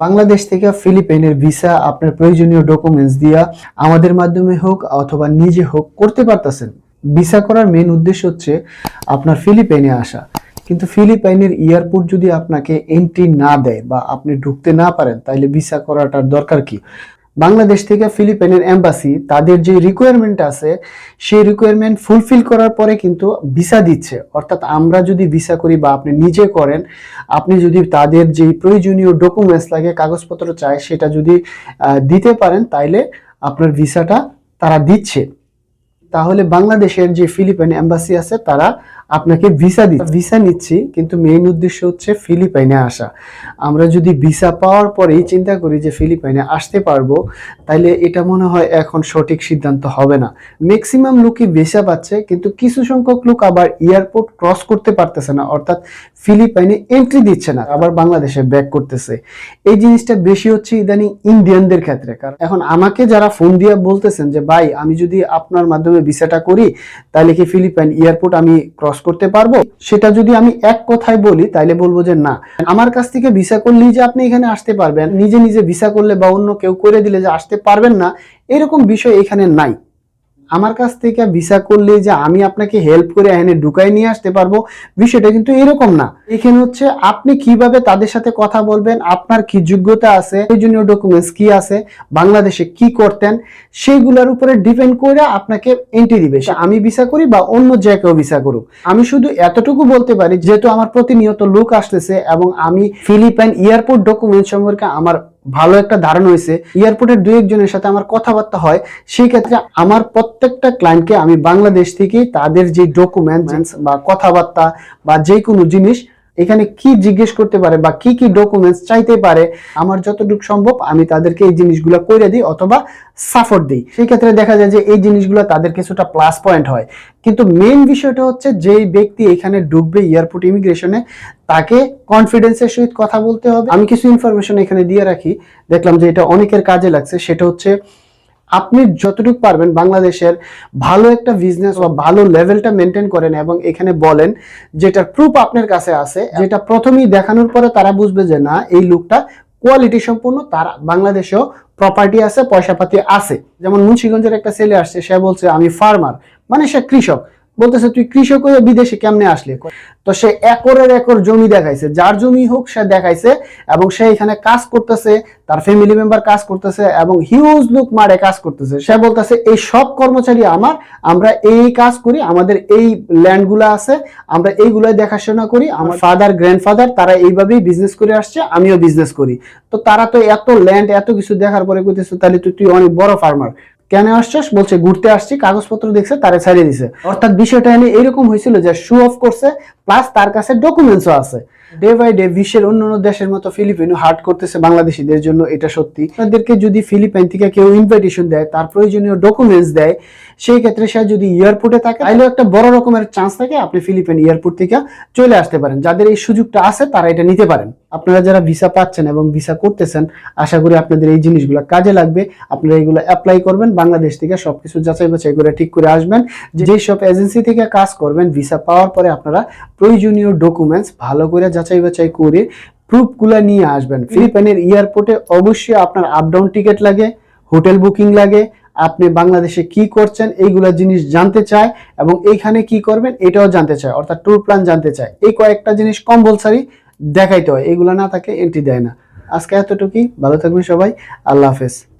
বাংলাদেশ থেকে ফিলিপাইনের ভিসা আপনার প্রয়োজনীয় ডকুমেন্টস দিয়া আমাদের মাধ্যমে হোক অথবা নিজে হোক করতে পারতেছেন। ভিসা করার মেন উদ্দেশ্য হচ্ছে আপনার ফিলিপাইনে আসা। কিন্তু ফিলিপাইনের এয়ারপোর্ট যদি আপনাকে এন্ট্রি না দেয় বা আপনি ঢুকতে না পারেন তাহলে ভিসা করাটার দরকার কি? বাংলাদেশ থেকে ফিলিপাইনের এম্বাসি, তাদের যে রিকোয়ারমেন্ট আছে, সেই রিকোয়ারমেন্ট ফুলফিল করার পরে কিন্তু ভিসা দিচ্ছে। অর্থাৎ আমরা যদি ভিসা করি বা আপনি নিজে করেন, আপনি যদি তাদের যে প্রয়োজনীয় ডকুমেন্টস লাগে, কাগজপত্র চায়, সেটা যদি দিতে পারেন, তাইলে আপনার ভিসাটা তারা দিচ্ছে। তাহলে বাংলাদেশের যে ফিলিপাইন এম্বাসি আছে, তারা আপনাকে ভিসা দিচ্ছে। ভিসা নিচ্ছি, কিন্তু মেইন উদ্দেশ্য হচ্ছে ফিলিপাইনে আসা। আমরা যদি ভিসা পাওয়ার পরেই চিন্তা করি যে ফিলিপাইনে আসতে পারব, তাইলে এটা মনে হয় এখন সঠিক সিদ্ধান্ত হবে না। ম্যাক্সিমাম লোকই ভিসা পাচ্ছে, কিন্তু কিছু সংখ্যক লোক আবার এয়ারপোর্ট ক্রস করতে পারতেছে না, অর্থাৎ ফিলিপাইনে এন্ট্রি দিচ্ছে না, আবার বাংলাদেশে ব্যাক করতেছে। এই জিনিসটা বেশি হচ্ছে ইদানিং ইন্ডিয়ানদের ক্ষেত্রে, কারণ এখন আমাকে যারা ফোন দিয়ে বলতেছেন যে, ভাই, আমি যদি আপনার মাধ্যমে ভিসাটা করি তাহলে কি ফিলিপাইন এয়ারপোর্ট আমি ক্রস করতে পারব? সেটা যদি আমি এক কথায় বলি তাহলে বলব যে না। আমার কাছ থেকে ভিসা করলেই যে আপনি এখানে আসতে পারবেন, নিজে নিজে ভিসা করলে বা অন্য কেউ করে দিলে যে আসতে পারবেন না, এরকম বিষয় এখানে নাই। আমার কাছ থেকে ভিসা করলে যে আমি আপনাকে হেল্প করে এখানে ঢুকাই নিয়ে আসতে পারব, বিষয়টা কিন্তু এরকম না। এখানে হচ্ছে আপনি কীভাবে তাদের সাথে কথা বলবেন, আপনার কি যোগ্যতা আছে, প্রয়োজনীয় ডকুমেন্টস কি আছে, বাংলাদেশে কি করতেন, সেইগুলোর উপরে ডিপেন্ড করে আপনাকে এন্ট্রি দিবে। আমি ভিসা করি বা অন্য যে কেউ ভিসা করুক। আমি শুধু এতটুকু বলতে পারি, যেহেতু আমার প্রতিনিয়ত লোক আসতেছে এবং আমি ফিলিপাইন এয়ারপোর্ট ডকুমেন্ট সম্পর্কে আমার ভালো একটা ধারণা হয়েছে। এয়ারপোর্টের দু একজনের সাথে আমার কথাবার্তা হয়। সেই ক্ষেত্রে আমার প্রত্যেকটা ক্লায়েন্টকে আমি বাংলাদেশ থেকে তাদের যে ডকুমেন্টস বা কথাবার্তা বা যে কোনো জিনিস এখানে কি জিজ্ঞেস করতে পারে বা কি কি ডকুমেন্টস চাইতে পারে, আমার যতটুকু সম্ভব আমি তাদেরকে এই জিনিসগুলো করে দিই অথবা সাপোর্ট দিই। সেই ক্ষেত্রে দেখা যায় যে এই জিনিসগুলো তাদের কিছুটা প্লাস পয়েন্ট হয়। কিন্তু মেন বিষয়টা হচ্ছে যেই ব্যক্তি এখানে ডুববে এয়ারপোর্ট ইমিগ্রেশনে তাকে কনফিডেন্সের সহিত কথা বলতে হবে। আমি কিছু ইনফরমেশন এখানে দিয়ে রাখি। দেখলাম যে এটা অনেকের কাজে লাগছে। সেটা হচ্ছে আপনি যতটুকু পারবেন বাংলাদেশের ভালো একটা বিজনেস বা ভালো লেভেলটা মেনটেন করেন এবং এখানে বলেন যেটা প্রুফ আপনার কাছে আছে, যেটা প্রথমেই দেখানোর পরে তারা বুঝবে যে না, এই লুকটা কোয়ালিটি সম্পূর্ণ তার বাংলাদেশেও প্রপার্টি আছে, পয়সাপাতি আছে। যেমন মুন্সিগঞ্জের একটা ছেলে আসছে, সে বলছে, আমি ফার্মার মানে সে কৃষক। বলতেছে, তুই কৃষক হয়ে বিদেশে কেমনে আসলি? তো সে একরের একর জমি দেখাইছে। যার জমি হোক, সে দেখাইছে এবং সে এখানে কাজ করতেছে, তার ফ্যামিলি মেম্বার কাজ করতেছে এবং হিউজ লোক মারে কাজ করতেছে। সে বলতেছে, এই সব কর্মচারী আমার, আমরা এই কাজ করি, আমাদের এই ল্যান্ডগুলো আছে, আমরা এইগুলাই দেখাশোনা করি, আমার ফাদার গ্র্যান্ডফাদার তারা এইভাবেই বিজনেস করে আসছে, আমিও বিজনেস করি। তো তারা তো এত ল্যান্ড এত কিছু দেখার পরে কইতেছে, তাহলে তুই তুই অনেক বড় ফার্মার কেন আসছিস? বলছে, ঘুরতে আসছি, কাগজপত্র দেখছে, তারা ছাড়িয়ে দিছে। অর্থাৎ বিষয়টা এনে এরকম হয়েছিল যে শু অফ করছে প্লাস তার কাছে ডকুমেন্টসও আছে। ডে বাই ডে বিশ্বের অন্যান্য দেশের মতো ফিলিপিনও হার্ট করতেছে বাংলাদেশিদের জন্য, এটা সত্যি। তাদেরকে যদি ফিলিপাইন থেকে কেউ ইনভাইটেশন দেয়, তার প্রয়োজনীয় ডকুমেন্টস দেয়, সেই ক্ষেত্রে সে যদি এয়ারপোর্টে থাকে, তাহলে একটা বড় রকমের চান্স থাকে আপনি ফিলিপাইন এয়ারপোর্ট থেকে চলে আসতে পারেন। যাদের এই সুযোগটা আছে, তারা এটা নিতে পারেন। আপনারা যারা ভিসা পাচ্ছেন এবং ভিসা করতেছেন, আশা করি আপনাদের এই জিনিসগুলো কাজে লাগবে। আপনারা এগুলো অ্যাপ্লাই করবেন, বাংলাদেশ থেকে সবকিছু যাচাই বাছাই করে ঠিক করে আসবেন। যেই সব এজেন্সি থেকে কাজ করবেন ভিসা পাওয়ার পরে আপনারা প্রয়োজনীয় ডকুমেন্টস ভালো করে যাচাই বাছাই করে প্রুফগুলো নিয়ে আসবেন। ফিলিপাইনের এয়ারপোর্টে অবশ্যই আপনার আপ ডাউন টিকিট লাগে হোটেল বুকিং লাগে আপনি বাংলাদেশে কি করছেন এইগুলা জিনিস জানতে চায় এবং এইখানে কি করবেন এটাও জানতে চায় অর্থাৎ ট্যুর প্ল্যান জানতে চায়। এই কয়েকটা জিনিস কম্পালসারি দেখাইতে হয় এগুলো না থাকে এন্ট্রি দেয় না। আজকে এতটুকুই ভালো থাকবেন সবাই আল্লাহ হাফেজ।